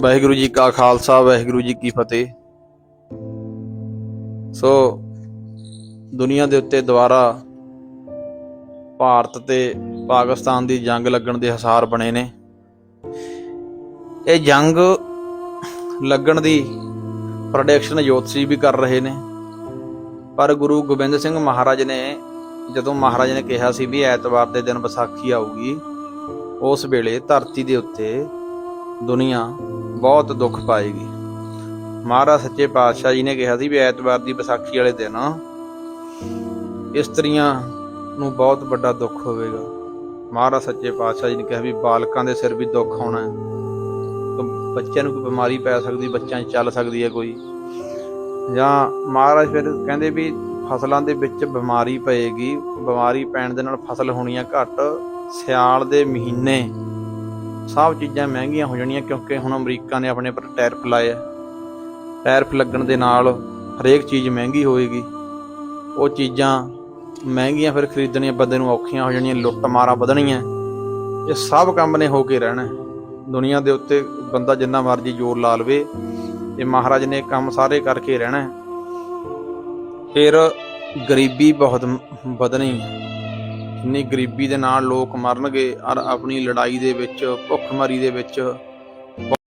ਵਾਹਿਗੁਰੂ ਜੀ ਕਾ ਖਾਲਸਾ, ਵਾਹਿਗੁਰੂ ਜੀ ਕੀ ਫਤਿਹ। ਸੋ, ਦੁਨੀਆ ਦੇ ਉੱਤੇ ਦੁਬਾਰਾ ਭਾਰਤ ਤੇ ਪਾਕਿਸਤਾਨ ਦੀ ਜੰਗ ਲੱਗਣ ਦੇ ਹਸਾਰ ਬਣੇ ਨੇ। ਇਹ ਜੰਗ ਲੱਗਣ ਦੀ ਪ੍ਰੈਡਿਕਸ਼ਨ ਜੋਤਸ਼ੀ ਵੀ ਕਰ ਰਹੇ ਨੇ। ਪਰ ਗੁਰੂ ਗੋਬਿੰਦ ਸਿੰਘ ਮਹਾਰਾਜ ਨੇ, ਜਦੋਂ ਮਹਾਰਾਜ ਨੇ ਕਿਹਾ ਸੀ ਵੀ ਐਤਵਾਰ ਦੇ ਦਿਨ ਵਿਸਾਖੀ ਆਊਗੀ, ਉਸ ਵੇਲੇ ਧਰਤੀ ਦੇ ਉੱਤੇ ਦੁਨੀਆ ਬਹੁਤ ਦੁੱਖ ਪਾਏਗੀ। ਮਹਾਰਾਜ ਸੱਚੇ ਪਾਤਸ਼ਾਹ ਜੀ ਨੇ ਕਿਹਾ ਸੀ ਵੀ ਐਤਵਾਰ ਦੀ ਵਿਸਾਖੀ ਵਾਲੇ ਦਿਨ ਇਸਤਰੀਆਂ ਨੂੰ ਬਹੁਤ ਵੱਡਾ ਦੁੱਖ ਹੋਵੇਗਾ। ਮਹਾਰਾਜ ਸੱਚੇ ਪਾਤਸ਼ਾਹ ਜੀ ਨੇ ਕਿਹਾ ਵੀ ਬਾਲਕਾਂ ਦੇ ਸਿਰ ਵੀ ਦੁੱਖ ਹੋਣਾ ਹੈ। ਬੱਚਿਆਂ ਨੂੰ ਕੋਈ ਬਿਮਾਰੀ ਪੈ ਸਕਦੀ, ਬੱਚਿਆਂ 'ਚ ਚੱਲ ਸਕਦੀ ਹੈ ਕੋਈ। ਜਾਂ ਮਹਾਰਾਜ ਫਿਰ ਕਹਿੰਦੇ ਵੀ ਫਸਲਾਂ ਦੇ ਵਿੱਚ ਬਿਮਾਰੀ ਪਏਗੀ, ਬਿਮਾਰੀ ਪੈਣ ਦੇ ਨਾਲ ਫਸਲ ਹੋਣੀਆਂ ਘੱਟ। ਸਿਆਲ ਦੇ ਮਹੀਨੇ ਸਭ ਚੀਜ਼ਾਂ ਮਹਿੰਗੀਆਂ ਹੋ ਜਾਣੀਆਂ ਕਿਉਂਕਿ ਹੁਣ ਅਮਰੀਕਾ ਨੇ ਆਪਣੇ ਪਰ ਟੈਰਫ ਲਾਏ ਆ। ਟੈਰਿਫ ਲੱਗਣ ਦੇ ਨਾਲ ਹਰੇਕ ਚੀਜ਼ ਮਹਿੰਗੀ ਹੋਏਗੀ। ਉਹ ਚੀਜ਼ਾਂ ਮਹਿੰਗੀਆਂ ਫਿਰ ਖਰੀਦਣੀਆਂ ਬੰਦੇ ਨੂੰ ਔਖੀਆਂ ਹੋ ਜਾਣੀਆਂ, ਲੁੱਟ ਮਾਰਾ ਵਧਣੀਆਂ। ਇਹ ਸਭ ਕੰਮ ਨੇ ਹੋ ਕੇ ਰਹਿਣਾ। ਹੈ। ਦੁਨੀਆ ਦੇ ਉੱਤੇ ਬੰਦਾ ਜਿੰਨਾ ਮਰਜ਼ੀ ਜ਼ੋਰ ਲਾ ਲਵੇ, ਇਹ ਮਹਾਰਾਜ ਨੇ ਕੰਮ ਸਾਰੇ ਕਰਕੇ ਰਹਿਣਾ। ਫਿਰ ਗਰੀਬੀ ਬਹੁਤ ਵਧਣੀ ਹੈ। ਇੰਨੀ ਗਰੀਬੀ ਦੇ ਨਾਲ ਲੋਕ ਮਰਨਗੇ ਔਰ ਆਪਣੀ ਲੜਾਈ ਦੇ ਵਿੱਚ ਭੁੱਖਮਰੀ ਦੇ ਵਿੱਚ